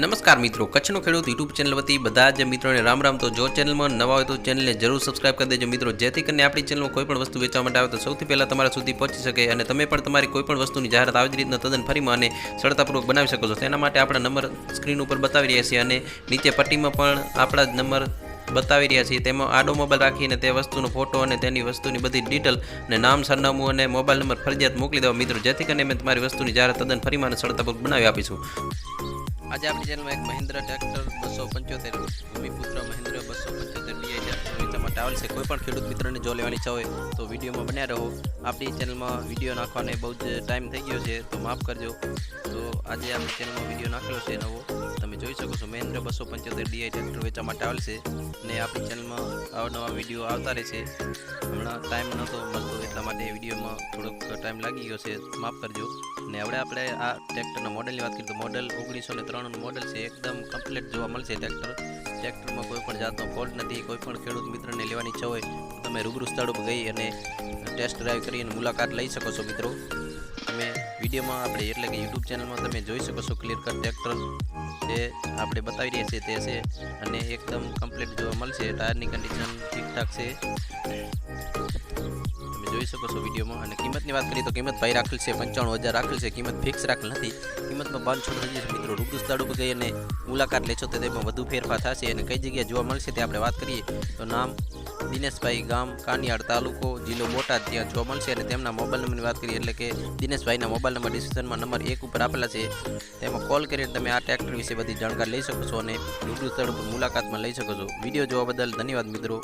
નમસ્કાર મિત્રો, કચ્છનો ખેડૂત યુટ્યુબ ચેનલ વતી બધા જ મિત્રોને રામ રામ. તો જો ચેનલમાં નવા હોય તો ચેનલને જરૂર સબસ્ક્રાઇબ કરી દેજો મિત્રો. જેથી કરીને આપણી ચેનલમાં કોઈ પણ વસ્તુ વેચવા માટે આવે તો સૌથી પહેલાં તમારા સુધી પહોંચી શકે અને તમે પણ તમારી કોઈ પણ વસ્તુની જાહેરાત આવી રીતના તદ્દન ફરીમાં અને સરળતાપૂર્વક બનાવી શકો છો. તેના માટે આપણા નંબર સ્ક્રીન ઉપર બતાવી રહ્યા છીએ અને નીચે પટ્ટીમાં પણ આપણા જ નંબર બતાવી રહ્યા છીએ. તેમાં આડો મોબાઈલ રાખીને તે વસ્તુનો ફોટો અને તેની વસ્તુની બધી ડિટેલ અને નામ, સરનામું અને મોબાઈલ નંબર ફરજિયાત મોકલી દેવા મિત્રો. જેથી કરીને અમે તમારી વસ્તુની જાહેરાત તદ્દન ફરીમાં સરળતાપૂર્વક બનાવી આપીશું. આજે આપણી ચેનલમાં એક મહિન્દ્રા ટ્રેક્ટર બસો પંચોતેર, ભૂમિપુત્ર મહિન્દ્રા બસો પંચોતેર ડીઆઈ ટ્રેક્ટર વેચવામાં આવેલ છે. કોઈ પણ ખેડૂત મિત્રને જો લેવાની ઈચ્છા હોય તો વિડીયોમાં બન્યા રહો. આપણી ચેનલમાં વીડિયો નાખવાને બહુ જ ટાઈમ થઈ ગયો છે, તો માફ કરજો. તો આજે આપણી ચેનલમાં વીડિયો નાખેલો છે નવો. તમે જોઈ શકો છો, મહેન્દ્ર બસો પંચોતેર ડીઆઈ ટ્રેક્ટર વેચવા માટે આવેલ છે ને આપણી ચેનલમાં અવનવા વીડિયો આવતા રહે છે. હમણાં ટાઈમ નહોતો મળતો, એટલા માટે વિડીયોમાં થોડોક ટાઈમ લાગી ગયો છે. માફ કરજો. ને હવે આપણે આ ટ્રેક્ટરના મોડલની વાત કરીએ તો મોડલ ઓગણીસો ને ત્રણનું મોડલ છે, એકદમ કમ્પ્લીટ જોવા મળશે ટ્રેક્ટર ટ્રેક્ટરમાં કોઈ પણ જાતનો ફોલ્ટ નથી, કોઈ પણ ખેડૂત મિત્રને લેવાની ઈચ્છા હોય તમે રૂબરૂ સ્થળ ઉપર ગઈ અને ટેસ્ટ ડ્રાઈવ કરીને મુલાકાત લઈ શકો છો મિત્રો. તમે વિડીયોમાં આપણે એટલે કે યુટ્યુબ ચેનલમાં તમે જોઈ શકો છો ક્લિયર કટ ટ્રેક્ટર જે આપણે બતાવી રહ્યા છીએ તે છે અને એકદમ કમ્પ્લીટ જોવા મળશે. ટાયરની કન્ડિશન ઠીકઠાક છે. જોઈ શકો છો વિડીયોમાં. અને કિંમતની વાત કરીએ તો કિંમત ભાઈ રાખેલ છે, પંચાણું હજાર રાખેલ છે, કિંમત ફિક્સ રાખેલ નથી. કિંમતમાં છોડ થઈ જશે મિત્રો. રૂબરૂ સ્થળ ઉપર જઈ અને મુલાકાત લેશો તો તેમાં વધુ ફેરફાર થશે. અને કઈ જગ્યાએ જોવા મળશે તે આપણે વાત કરીએ. તો નામ દિનેશભાઈ ગામ કાનિયાડ તાલુકો, જિલ્લો બોટાદ. ત્યાં જોવા મળશે અને તેમના મોબાઈલ નંબરની વાત કરીએ એટલે કે દિનેશભાઈના મોબાઈલ નંબર ડિસ્ક્રિપ્શનમાં નંબર એક ઉપર આપેલા છે. તેમાં કોલ કરીને તમે આ ટ્રેક્ટર વિશે બધી જાણકારી લઈ શકો છો અને રૂબરૂ સ્થળ ઉપર મુલાકાતમાં લઈ શકો છો. વીડિયો જોવા બદલ ધન્યવાદ મિત્રો.